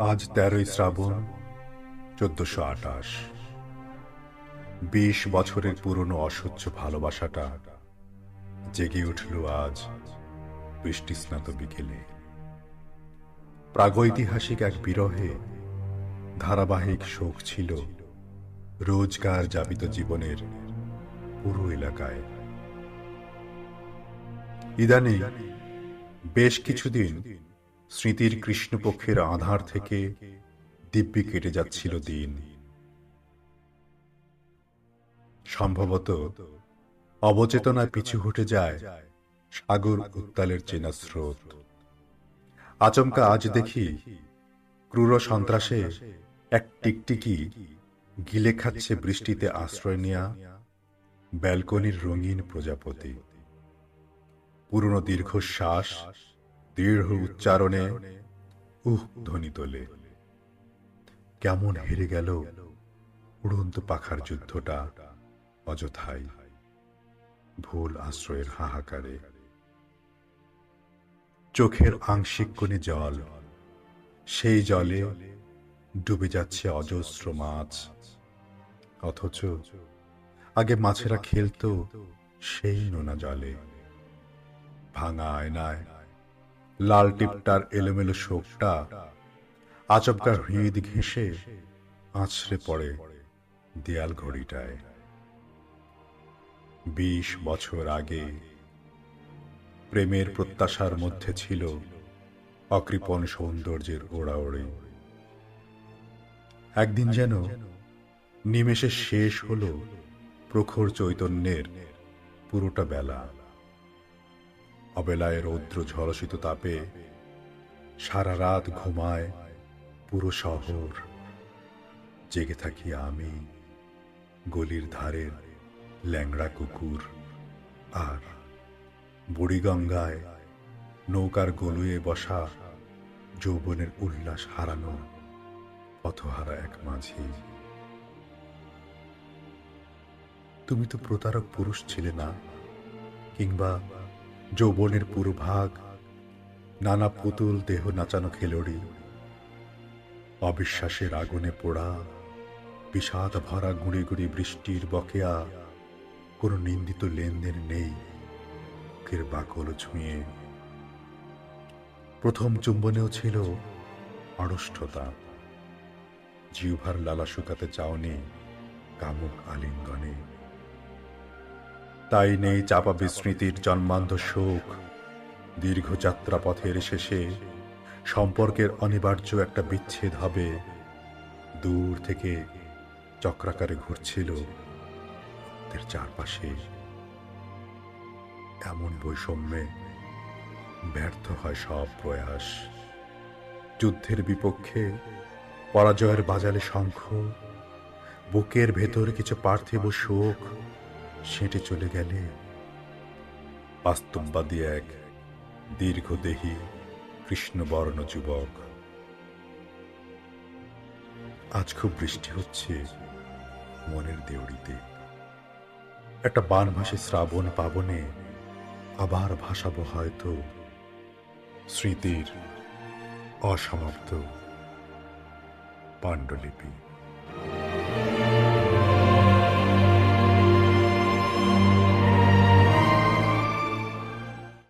আজ তেরোই শ্রাবণ, চোদ্দশো আটাশ বিশ বছরের পুরনো অসহ্য ভালোবাসাটা জেগে উঠল আজ বৃষ্টিস্নাত বিকেলে। প্রাগৈতিহাসিক এক বিরহে ধারাবাহিক শোক ছিল রোজগার যাপিত জীবনের পুরো এলাকায়। ইদানিং বেশ কিছুদিন স্মৃতির কৃষ্ণপক্ষের আধার থেকে দিব্যি কেটে যাচ্ছিল দিন। সম্ভবত অবচেতনায় পিছু হটে যায় সাগর উত্তালের চেনা স্রোত। আচমকা আজ দেখি ক্রূর সন্ত্রাসে এক টিকটিকি গিলে খাচ্ছে বৃষ্টিতে আশ্রয় নেয়া ব্যালকনির রঙিন প্রজাপতি। পুরনো দীর্ঘশ্বাস দৃঢ় উচ্চারণে, উহ, ধ্বনি তোলে। কেমন হেরে গেল উড়ন্ত পাখার যুদ্ধটা অযথাই ভুল আশ্রয়ের হাহাকারে। চোখের আংশিক কোণে জল, সেই জলে ডুবে যাচ্ছে অজস্র মাছ। অথচ আগে মাছেরা খেলতো সেই নোনা জলে, ভাঙা আয়নায় লাল টিপটার এলোমেলো শোকটা আচমকা হৃদ ঘেঁষে আছড়ে পড়ে দেয়াল ঘড়িটায়। বিশ বছর আগে প্রেমের প্রত্যাশার মধ্যে ছিল অকৃপণ সৌন্দর্যের ওড়াওড়ি। একদিন যেন নিমেষে শেষ হল প্রখর চৈতন্যের পুরোটা বেলা। অবেলায় রৌদ্র ঝলসিত তাপে সারা রাত ঘুমায় পুরো শহর। জেগে থাকি আমি গলির ধারের ল্যাংড়া কুকুর আর বুড়িগঙ্গায় নৌকার গলুয়ে বসা যৌবনের উল্লাস হারানো পথহারা এক মাঝি। তুমি তো প্রতারক পুরুষ ছিলে না, কিংবা যৌবনের পুরোভাগ নানা পুতুল দেহ নাচানো খেলোড়ি অবিশ্বাসের আগুনে পোড়া, বিষাদ ভরা গুঁড়ি গুঁড়ি বৃষ্টির বকেয়া, কোনো নিন্দিত লেনদেন নেই বুকের বাকল ছুঁয়ে। প্রথম চুম্বনেও ছিল অরষ্ঠতা। জিউভার লালা শুকাতে চাওনি কামুক আলিঙ্গনে। তাই নেই চাপা বিস্মৃতির জন্মান্ধ শোক। দীর্ঘ যাত্রা পথের শেষে সম্পর্কের অনিবার্য একটা বিচ্ছেদ হবে। দূর থেকে চক্রাকারে ঘুরছিল চারপাশে। এমন বৈষম্যে ব্যর্থ হয় সব প্রয়াস। যুদ্ধের বিপক্ষে পরাজয়ের বাজালে শঙ্খ, বুকের ভেতর কিছু পার্থিব শোক। সেঁটে চলে গেলে বাস্তববাদী এক দীর্ঘদেহী কৃষ্ণবর্ণ যুবক। আজ খুব বৃষ্টি হচ্ছে মনের দেউড়িতে। একটা বানভাসী শ্রাবণ পাবনে আবার ভাসাবো হয়তো স্মৃতির অসমাপ্ত পাণ্ডুলিপি।